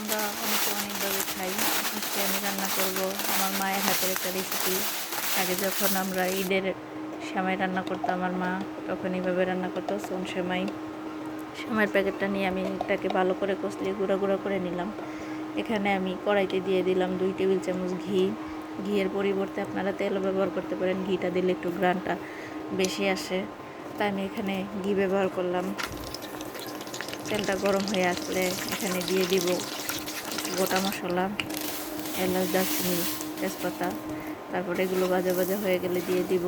আমরা অনেকে অনেকভাবে খাই। আজকে আমি রান্না করব আমার মায়ের হাতের একটা রেসিপি আগে যখন আমরা ঈদের সেমাই রান্না করতো আমার মা তখন এইভাবে রান্না করতো সোন সেমাই সেমাইয়ের প্যাকেটটা নিয়ে আমি এটাকে ভালো করে কষলিয়ে গুঁড়া গুঁড়া করে নিলাম। এখানে আমি কড়াইতে দিয়ে দিলাম দুই টেবিল চামচ ঘি। ঘিয়ের পরিবর্তে আপনারা তেলও ব্যবহার করতে পারেন, ঘিটা দিলে একটু গ্রানটা বেশি আসে। তাই আমি এখানে ঘি ব্যবহার করলাম। তেলটা গরম হয়ে আসলে এখানে দিয়ে দিব। গোটা মশলা, এলাচ, দারচিনি, তেজপাতা, তারপরে এগুলো ভাজা ভাজা হয়ে গেলে দিয়ে দিব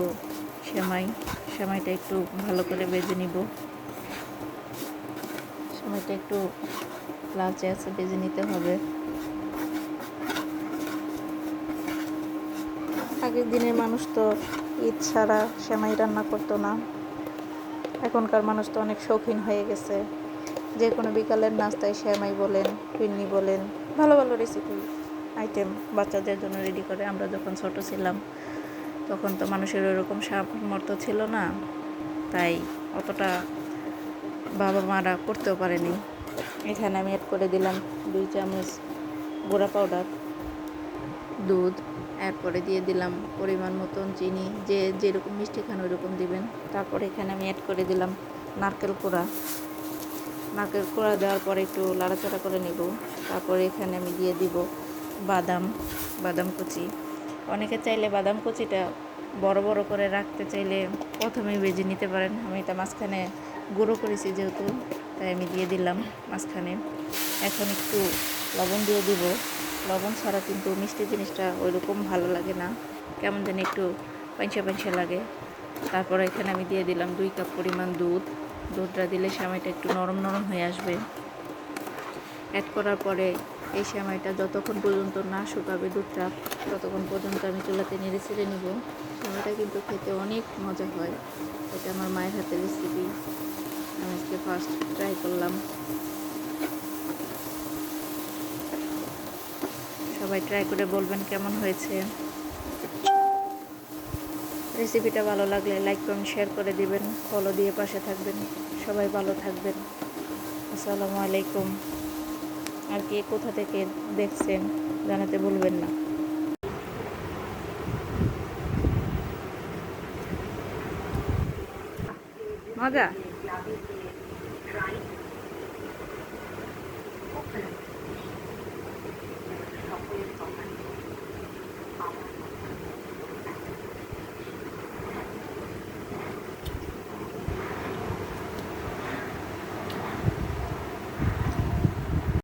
সেমাই। সেমাইটা একটু ভালো করে বেজে নিব। সেমাইটা একটু লালচে আছে, বেজে নিতে হবে। আগের দিনের মানুষ তো ঈদ ছাড়া সেমাই রান্না করতো না। এখনকার মানুষ তো অনেক শৌখিন হয়ে গেছে। যে কোনো বিকালের নাস্তায় শ্যামাই বলেন ফিরনি বলেন, ভালো ভালো রেসিপি আইটেম বাচ্চাদের জন্য রেডি করে আমরা যখন ছোট ছিলাম, তখন তো মানুষের ওরকম সামর্থ্য ছিল না, তাই অতটা বাবা মারা করতেও পারেনি। এখানে আমি অ্যাড করে দিলাম দুই চামচ গুঁড়া পাউডার দুধ, এরপরে দিয়ে দিলাম পরিমাণ মতন চিনি, যে যেরকম মিষ্টি খান ওইরকম দিবেন। তারপরে এখানে আমি অ্যাড করে দিলাম নারকেল কোড়া। নারকেল কোড়া দেওয়ার পরে একটু লাড়াচাড়া করে নেব। তারপরে এখানে আমি দিয়ে দিব বাদাম বাদাম কুচি। অনেকে চাইলে বাদাম কুচিটা বড় বড় করে রাখতে চাইলে প্রথমেই বেজে নিতে পারেন। আমি এটা মাঝখানে গুঁড়ো করেছি যেহেতু, তাই আমি দিয়ে দিলাম মাঝখানে। এখন একটু লবণ দিয়ে দিব। লবণ ছাড়া কিন্তু মিষ্টি জিনিসটা ওইরকম ভালো লাগে না। কেমন যেন একটু পাঞ্চা পাঞ্চা লাগে। তারপরে এখানে আমি দিয়ে দিলাম দুই কাপ পরিমাণ দুধ। দুধটা দিলে সেমাইটা একটু নরম নরম হয়ে আসবে। অ্যাড করার পরে এই সেমাইটা যতক্ষণ পর্যন্ত না শুকাবে দুধটা, ততক্ষণ পর্যন্ত আমি চুলাতে নেড়ে ছেড়ে নিব। সেমাইটা কিন্তু খেতে অনেক মজা হয়। এটা আমার মায়ের হাতের রেসিপি আমি আজকে ফার্স্ট ট্রাই করলাম। সবাই ট্রাই করে বলবেন কেমন হয়েছে। রেসিপিটা ভালো লাগলে লাইক করুন শেয়ার করে দিবেন। ফলো দিয়ে পাশে থাকবেন। সবাই ভালো থাকবেন। আসসালামু আলাইকুম। আর কে কোথা থেকে দেখছেন, জানাতে ভুলবেন না। মজা